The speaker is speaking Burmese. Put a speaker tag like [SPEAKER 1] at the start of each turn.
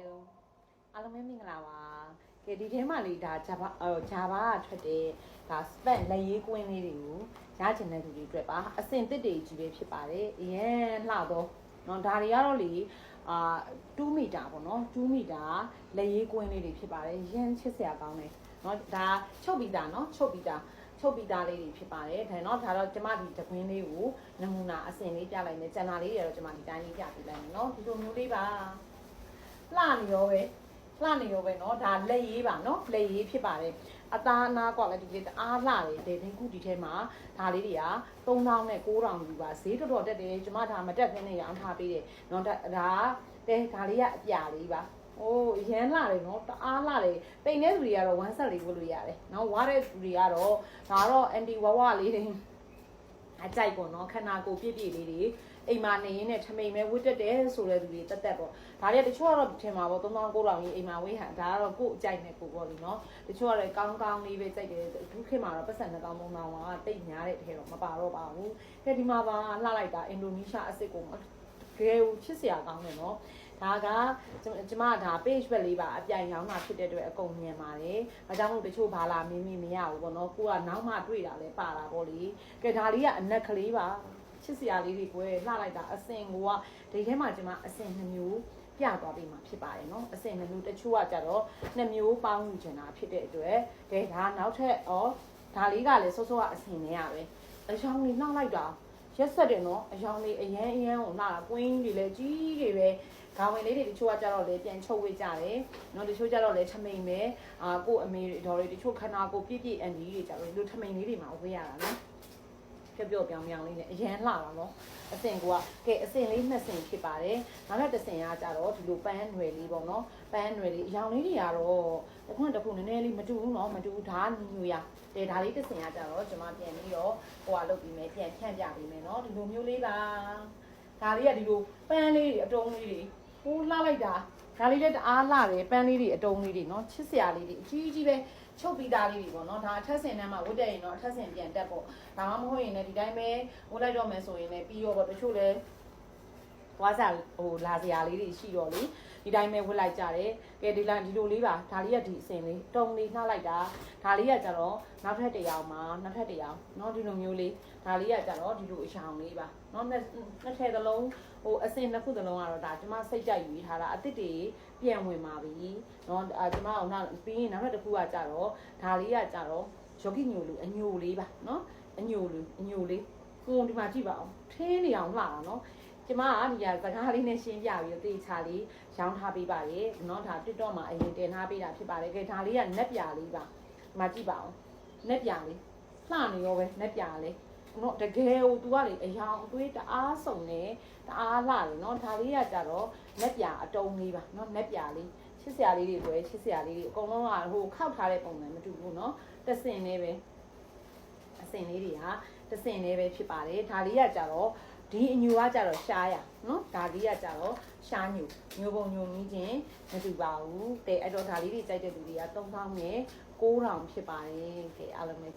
[SPEAKER 1] လုံးအားလုံးပဲမင်္ဂလာပါကဲဒီထဲမှာလေဒါ Java အော် Java ကထွက်တဲ့ဒါ span လက်ရေးကွင်းလေးတွေကိုရချင်တဲ့လူတွေအတွက်ပါအဆင်သစ်တွေကြီးပဲဖြစ်ပါတယ်အရင်လှတော့เนาะဒါတွေကတော့လေအာ2မီတာပေါ့နော်2မီတာလက်ရေးကွင်းလေးတွေဖြစ်ပါတယ်ရမ်းချစ်စရာကောင်းတယ်เนาะဒါချုပ်ပြီးတာเนาะချုပ်ပြီးတာချုပ်ပြီးသားလေးတွေဖြစ်ပါတယ်ဒါเนาะဒါတော့ကျမဒီတကွင်းလေးကိုနမူနာအစင်လေးပြလိုက်မယ်ကျန်တာလေးတွေကတော့ကျမဒီတိုင်းလေးပြပေးလိုက်မယ်เนาะဒီလိုမျိုးလေးပါ လှနေရောပဲလှနေရောပဲเนาะဒါလက်ရေးပါเนาะလက်ရေးဖြစ်ပါတယ်အသားအနာကွာလည်းဒီလေးတအားလှတယ်ဒေဒင်းကုဒီထဲမှာဒါလေးတွေက3000နဲ့9000ယူပါဈေးတော်တော်တက်တယ်ကျမဒါမတက်ခင်းနဲ့ရောင်းထားပေးတယ်เนาะဒါဒါတဲဒါလေးကအပြာလေးပါအိုးရမ်းလာတယ်နော်တအားလာတယ်ပိန်တဲ့လူတွေကတော့1 set လေးဝတ်လို့ရတယ်နော်ဝါတဲ့လူတွေကတော့ဒါတော့ anti ဝဝလေးတွေ အကြိုက်ပေါ့နော်ခန္ဓာကိုယ်ပြည့်ပြည့်လေးတွေအိမ်မှာနေရင်းနဲ့ထမိန်မဲဝတ်တက်တယ်ဆိုတဲ့လူတွေတက်တက်ပေါ့ဒါတွေကတချို့ကတော့ထင်မှာပေါ့3900ကြီးအိမ်မှာဝေးဟန်ဒါကတော့ကိုယ့်အကြိုက်နဲ့ကိုယ်ပေါ့လीနော်တချို့ကတော့ကောင်းကောင်းလေးပဲကြိုက်တယ်အခုခေတ်မှာတော့ပတ်စံ2000 3000ကတိတ်များတဲ့ထဲတော့မပါတော့ပါဘူးကဲဒီမှာပါလှလိုက်တာအင်ဒိုနီးရှားအစ်စ်ကိုကဲကိုချစ်စရာကောင်းတယ်နော် ဒါကကျမဒါ page ဘက်လေးပါအပြိုင်ရောင်းတာဖြစ်တဲ့အတွက်အကုန်မြင်ပါတယ်။အဲကြောင့်မို့တချို့ဘာလာမင်းမင်းမရဘူးပေါ့နော်။ကိုကနောက်မှတွေ့တာလဲပါတာပေါ့လေ။ကဲဒါလေးကအနက်ကလေးပါ။ချစ်စရာလေးတွေကိုလှလိုက်တာအစင်ကိုကဒီထဲမှာကျမအစင်နှမျိုးပြသွားပေးမှာဖြစ်ပါတယ်နော်။အစင်နှမျိုးတချို့ကကြတော့နှမျိုးပေါင်းယူချင်တာဖြစ်တဲ့အတွက်ကဲဒါနောက်ထပ်ဩဒါလေးကလည်းစိုးစိုးကအစင်နဲ့ရပဲ။အယောင်လေးနှောက်လိုက်တာရက်ဆက်တယ်နော်အယောင်လေးအရန်အရန်ကိုနှာတာကွင်းတွေလည်းကြီးတွေပဲ ဂါဝင်လေးတွေတချို့ကကြတော့လေပြန်ချုပ်ဝေ့ကြတယ်နော်တချို့ကြတော့လေထမိန်ပဲအာကို့အမေတွေဒေါ်တွေတချို့ခန္ဓာကိုယ်ပြည့်ပြည့်အန်ဒီတွေကြတော့ဒီလိုထမိန်လေးတွေမှာဝေ့ရတာနော်ပြောပြောပြောင်ပြောင်လေးနဲ့အရန်လှတာနော်အစင်ကကဲအစင်လေးနှစ်စင်ဖြစ်ပါတယ်နောက်ထပ်တစ်စင်ကကြတော့ဒီလိုပန်းနွယ်လေးပေါ့နော်ပန်းနွယ်လေးအရောင်လေးတွေကတော့တစ်ခုတစ်ခုနည်းနည်းလေးမတူဘူးနော်မတူဘူးဒါညူရတဲ့ဒါလေးတစ်စင်ကကြတော့ကျွန်မပြန်ပြီးတော့ဟိုကလုပ်ပြီးမယ်ပြန်ဖြန့်ပြပြီးမယ်နော်ဒီလိုမျိုးလေးပါဒါလေးကဒီလိုပန်းလေးတွေအတုံးလေးတွေ ဟိုလှလိုက်တာဒါလေးလည်းတအားလှတယ်ပန်းလေးတွေအတုံးလေးတွေနော်ချစ်စရာလေးတွေအကြီးကြီးပဲချုပ်ပြီးသားလေးတွေပေါ့နော်ဒါအထက်ဆင်တန်းမှာဝတ်တဲ့ရင်တော့အထက်ဆင်ပြန်တက်ပေါ့ဒါမှမဟုတ်ရင်လည်းဒီတိုင်းပဲဝတ်လိုက်တော့မယ်ဆိုရင်လည်းပြီးတော့ပေါ့တချို့လည်း သွားစားဟိုလာစရာလေးတွေရှိတော့လေဒီတိုင်းပဲဝတ်လိုက်ကြတယ်ကဲဒီလိုက်ဒီလိုလေးပါဒါလေးကဒီအစင်လေးတုံလေးနှောက်လိုက်တာဒါလေးကကြတော့နောက်ထပ်တစ်ယောက်မှာနောက်ထပ်တစ်ယောက်เนาะဒီလိုမျိုးလေးဒါလေးကကြတော့ဒီလိုအရှောင်လေးပါเนาะနှစ်နှစ်ထည့်သလုံးဟိုအစင်နှစ်ခုသလုံးကတော့ဒါကျမစိတ်ကြိုက်ယူထားတာအစ်စ်တွေပြန်ဝင်ပါပြီเนาะအာကျမအောင်နောက်ပြီးရင်နောက်ထပ်တစ်ခုကကြတော့ဒါလေးကကြတော့ယောဂီညိုလူအညိုလေးပါเนาะအညိုလူအညိုလေးကိုဒီမှာကြည့်ပါအောင်ထင်းနေအောင်လှတာเนาะ ကျမကဒီကစကားလေးနဲ့ရှင်းပြပြီးတော့တေချာလေးရောင်းထားပေးပါရေเนาะဒါ TikTok မှာအရင်တင်ထားပေးတာဖြစ်ပါတယ်ကဲဒါလေးကနက်ပြာလေးပါဒီမှာကြည့်ပါအောင်နက်ပြာလေးလှနေရောပဲနက်ပြာလေးနော်တကယ်ကို तू ကလေအယောင်အသွေးတအားစုံနေတအားလှတယ်နော်ဒါလေးကကြတော့လက်ပြအတုံးလေးပါနော်လက်ပြလေးချစ်စရာလေးတွေပဲချစ်စရာလေးတွေအကုန်လုံးကဟိုခောက်ထားတဲ့ပုံစံမတူဘူးနော်တဆင်လေးပဲအစင်လေးတွေကတဆင်လေးပဲဖြစ်ပါတယ်ဒါလေးကကြတော့ ဒီအညူကကြတော့ရှားရနော်ဒါလေးကကြတော့ရှားညူညိုပုံညိုနီးချင်းမတူပါဘူးတဲ့အဲ့တော့ဒါလေးတွေကြိုက်တဲ့လူတွေက3000နဲ့9000ဖြစ်ပါတယ်ကဲအားလုံးပဲ